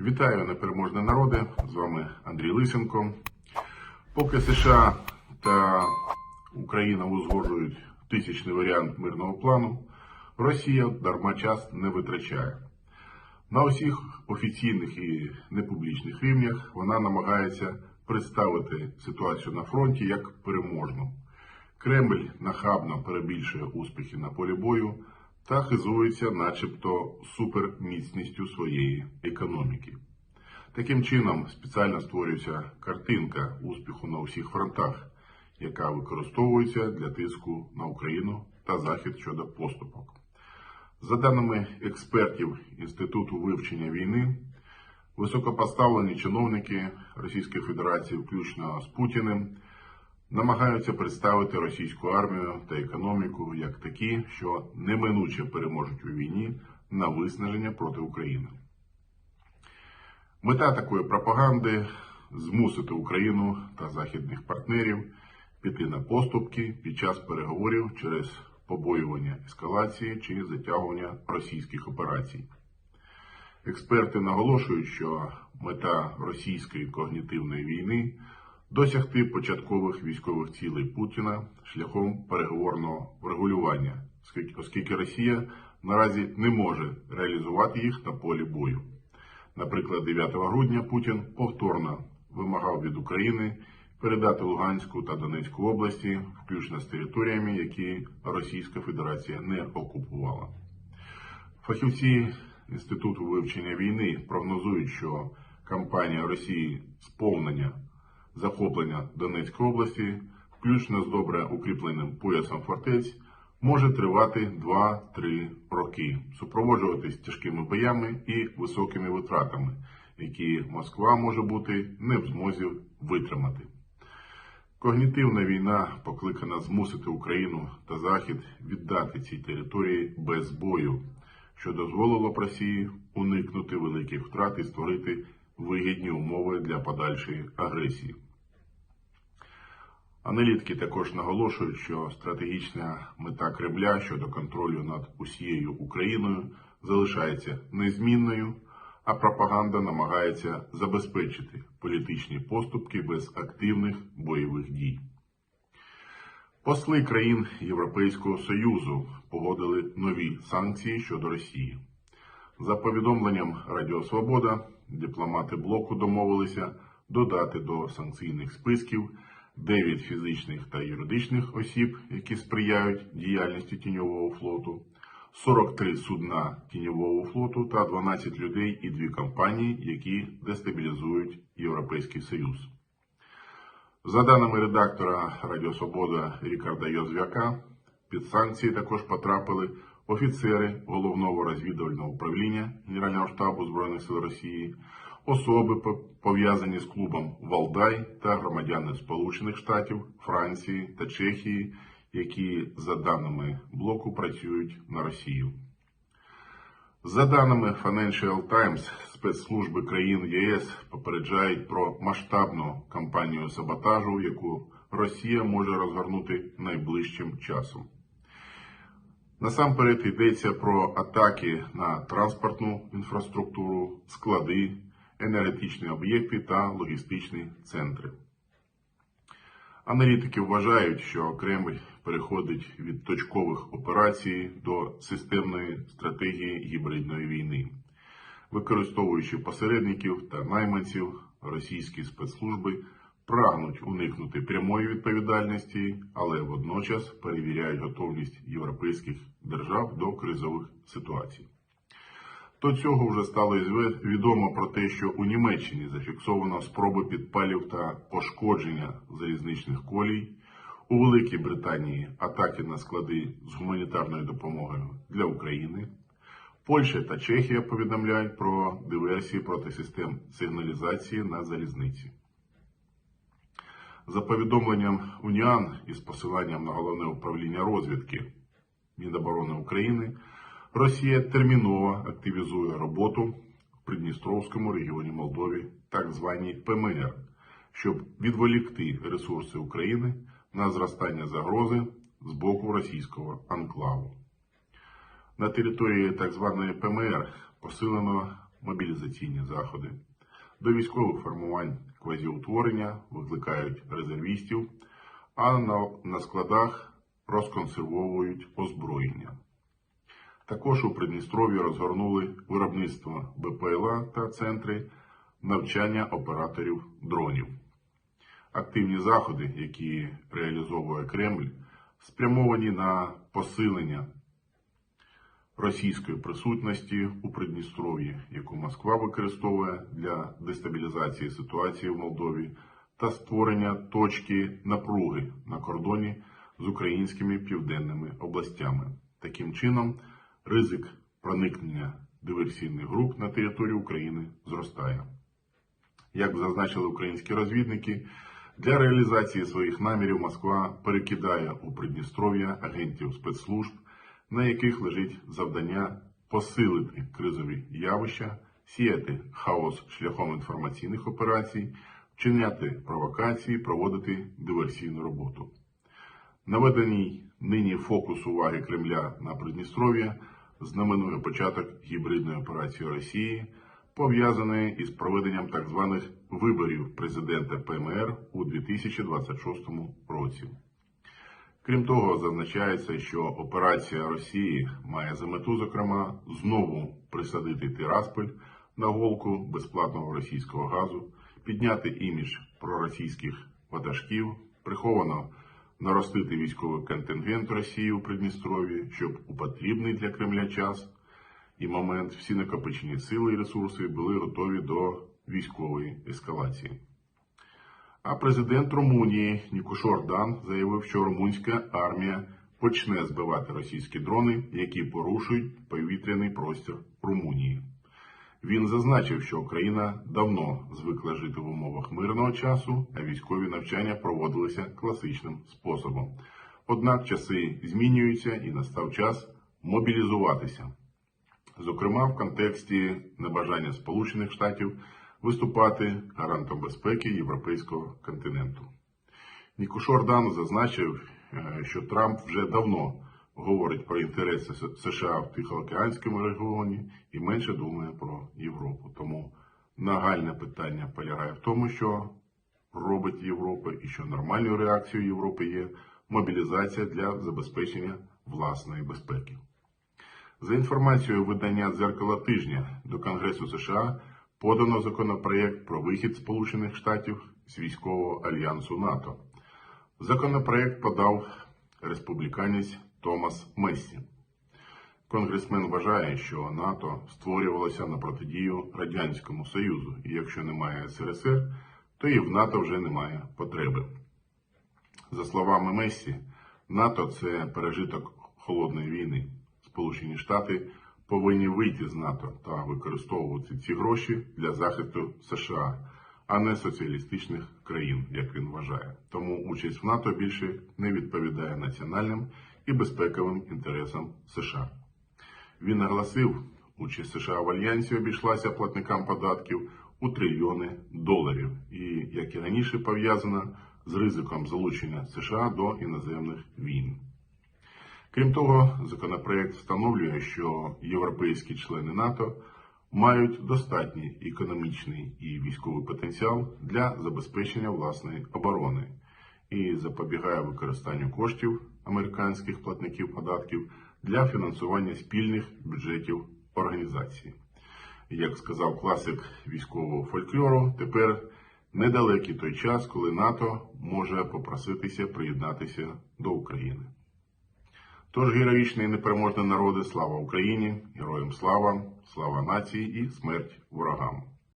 Вітаю непереможні народи! З вами Андрій Лисенко. Поки США та Україна узгоджують тисячний варіант мирного плану, Росія дарма час не витрачає. На усіх офіційних і непублічних рівнях вона намагається представити ситуацію на фронті як переможну. Кремль нахабно перебільшує успіхи на полі бою та хизується, начебто, суперміцністю своєї економіки. Таким чином, спеціально створюється картинка успіху на усіх фронтах, яка використовується для тиску на Україну та Захід щодо поступок. За даними експертів Інституту вивчення війни, високопоставлені чиновники Російської Федерації, включно з Путіним, намагаються представити російську армію та економіку як такі, що неминуче переможуть у війні на виснаження проти України. Мета такої пропаганди змусити Україну та західних партнерів піти на поступки під час переговорів через побоювання ескалації чи затягування російських операцій. Експерти наголошують, що мета російської когнітивної війни досягти початкових військових цілей Путіна шляхом переговорного врегулювання, оскільки Росія наразі не може реалізувати їх на полі бою. Наприклад, 9 грудня Путін повторно вимагав від України передати Луганську та Донецьку області, включно з територіями, які Російська Федерація не окупувала. Фахівці Інституту вивчення війни прогнозують, що кампанія Росії сповнення захоплення Донецької області, включно з добре укріпленим поясом фортець, може тривати 2-3 роки, супроводжуватись тяжкими боями і високими витратами, які Москва може бути не в змозі витримати. Когнітивна війна покликана змусити Україну та Захід віддати ці території без бою, що дозволило б Росії уникнути великих втрат і створити вигідні умови для подальшої агресії. Аналітики також наголошують, що стратегічна мета Кремля щодо контролю над усією Україною залишається незмінною, а пропаганда намагається забезпечити політичні поступки без активних бойових дій. Посли країн Європейського Союзу погодили нові санкції щодо Росії. За повідомленням Радіо Свобода, дипломати блоку домовилися додати до санкційних списків 9 фізичних та юридичних осіб, які сприяють діяльності тіньового флоту, 43 судна тіньового флоту та 12 людей і дві компанії, які дестабілізують Європейський Союз. За даними редактора Радіо Свобода Рікарда Йозвяка, під санкції також потрапили офіцери головного розвідувального управління Генерального штабу Збройних сил Росії, особи пов'язані з клубом Валдай та громадяни Сполучених Штатів, Франції та Чехії, які, за даними блоку, працюють на Росію. За даними Financial Times, спецслужби країн ЄС попереджають про масштабну кампанію саботажу, яку Росія може розгорнути найближчим часом. Насамперед йдеться про атаки на транспортну інфраструктуру, склади, енергетичні об'єкти та логістичні центри. Аналітики вважають, що Кремль переходить від точкових операцій до системної стратегії гібридної війни, використовуючи посередників та найманців, російські спецслужби прагнуть уникнути прямої відповідальності, але водночас перевіряють готовність європейських держав до кризових ситуацій. До цього вже стало відомо про те, що у Німеччині зафіксовано спроби підпалів та пошкодження залізничних колій, у Великій Британії атаки на склади з гуманітарною допомогою для України. Польща та Чехія повідомляють про диверсії проти систем сигналізації на залізниці. За повідомленням УНІАН із посиланням на головне управління розвідки Міноборони України, Росія терміново активізує роботу в Придністровському регіоні Молдові, так званій ПМР, щоб відволікти ресурси України на зростання загрози з боку російського анклаву. На території так званої ПМР посилено мобілізаційні заходи. До військових формувань квазіутворення викликають резервістів, а на, складах розконсервовують озброєння. Також у Придністров'ї розгорнули виробництво БПЛА та центри навчання операторів дронів. Активні заходи, які реалізовує Кремль, спрямовані на посилення російської присутності у Придністров'ї, яку Москва використовує для дестабілізації ситуації в Молдові та створення точки напруги на кордоні з українськими південними областями. Таким чином, ризик проникнення диверсійних груп на територію України зростає. Як зазначили українські розвідники, для реалізації своїх намірів Москва перекидає у Придністров'я агентів спецслужб, на яких лежить завдання посилити кризові явища, сіяти хаос шляхом інформаційних операцій, вчиняти провокації, проводити диверсійну роботу. Наведеній нині фокус уваги Кремля на Придністров'я знаменує початок гібридної операції Росії, пов'язаної із проведенням так званих виборів президента ПМР у 2026 році. Крім того, зазначається, що операція Росії має за мету, зокрема, знову присадити Тираспіль на голку безплатного російського газу, підняти імідж проросійських ватажків, приховано наростити військовий контингент Росії у Придністров'ї, щоб у потрібний для Кремля час і момент всі накопичені сили і ресурси були готові до військової ескалації. А президент Румунії Нікушор Дан заявив, що румунська армія почне збивати російські дрони, які порушують повітряний простір Румунії. Він зазначив, що Україна давно звикла жити в умовах мирного часу, а військові навчання проводилися класичним способом. Однак часи змінюються і настав час мобілізуватися. Зокрема, в контексті небажання Сполучених Штатів виступати гарантом безпеки європейського континенту. Нікушор Дан зазначив, е, що Трамп вже давно говорить про інтереси США в Тихоокеанському регіоні і менше думає про Європу. Тому нагальне питання полягає в тому, що робить Європа і що нормальною реакцією Європи є мобілізація для забезпечення власної безпеки. За інформацією видання дзеркала тижня до Конгресу США подано законопроєкт про вихід Сполучених Штатів з військового альянсу НАТО. Законопроєкт подав республіканець Томас Мессі. Конгресмен вважає, що НАТО створювалося на протидію Радянському Союзу, і якщо немає СРСР, то і в НАТО вже немає потреби. За словами Мессі, НАТО це пережиток холодної війни. Сполучені Штати повинні вийти з НАТО та використовувати ці гроші для захисту США, а не соціалістичних країн, як він вважає. Тому участь в НАТО більше не відповідає національним і безпековим інтересам США. Він наголосив, участь США в альянсі обійшлася платникам податків у трильйони доларів, і як і раніше пов'язана з ризиком залучення США до іноземних війн. Крім того, законопроект встановлює, що європейські члени НАТО мають достатній економічний і військовий потенціал для забезпечення власної оборони і запобігає використанню коштів американських платників податків для фінансування спільних бюджетів організації. Як сказав класик військового фольклору, тепер недалекий той час, коли НАТО може попроситися приєднатися до України. Тож героїчний і непереможний народи, слава Україні, героям слава, слава нації і смерть ворогам.